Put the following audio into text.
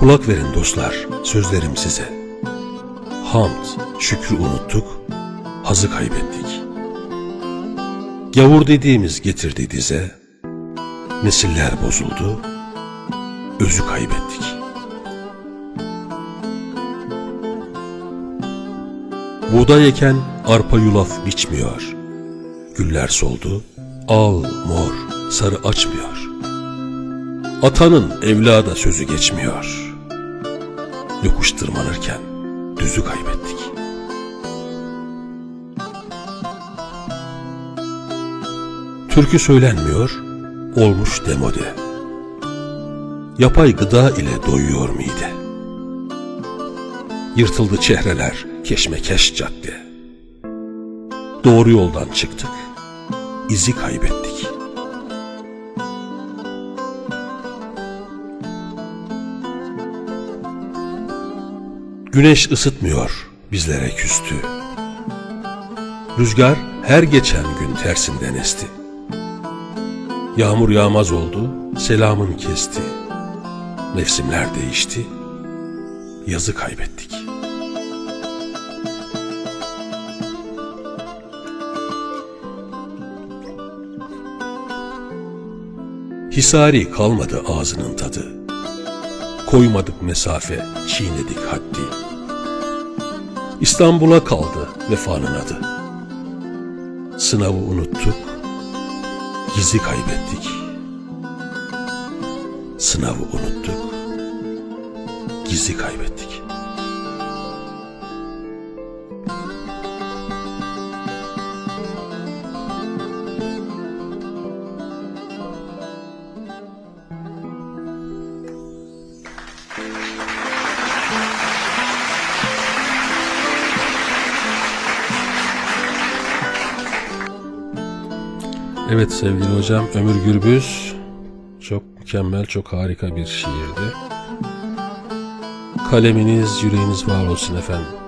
Kulak verin dostlar, sözlerim size. Hamd, şükrü unuttuk, hazı kaybettik. Gavur dediğimiz getirdi dize, nesiller bozuldu, özü kaybettik. Buğday eken arpa yulaf biçmiyor. Güller soldu, al, mor, sarı açmıyor. Atanın evlada sözü geçmiyor. Yokuş tırmanırken düzü kaybettik. Türkü söylenmiyor, olmuş demode. Yapay gıda ile doyuyor mide. Yırtıldı çehreler, keşmekeş cadde. Doğru yoldan çıktık, izi kaybettik. Güneş ısıtmıyor, bizlere küstü. Rüzgar her geçen gün tersinden esti. Yağmur yağmaz oldu, selamın kesti. Mevsimler değişti, yazı kaybettik. Hisari kalmadı ağzının tadı. Koymadık mesafe, çiğnedik haddi. İstanbul'a kaldı vefanın adı. Sınavı unuttuk, gizi kaybettik. Sınavı unuttuk, gizi kaybettik. Evet sevgili hocam Ömür Gürbüz çok mükemmel, çok harika bir şiirdi. Kaleminiz, yüreğiniz var olsun efendim.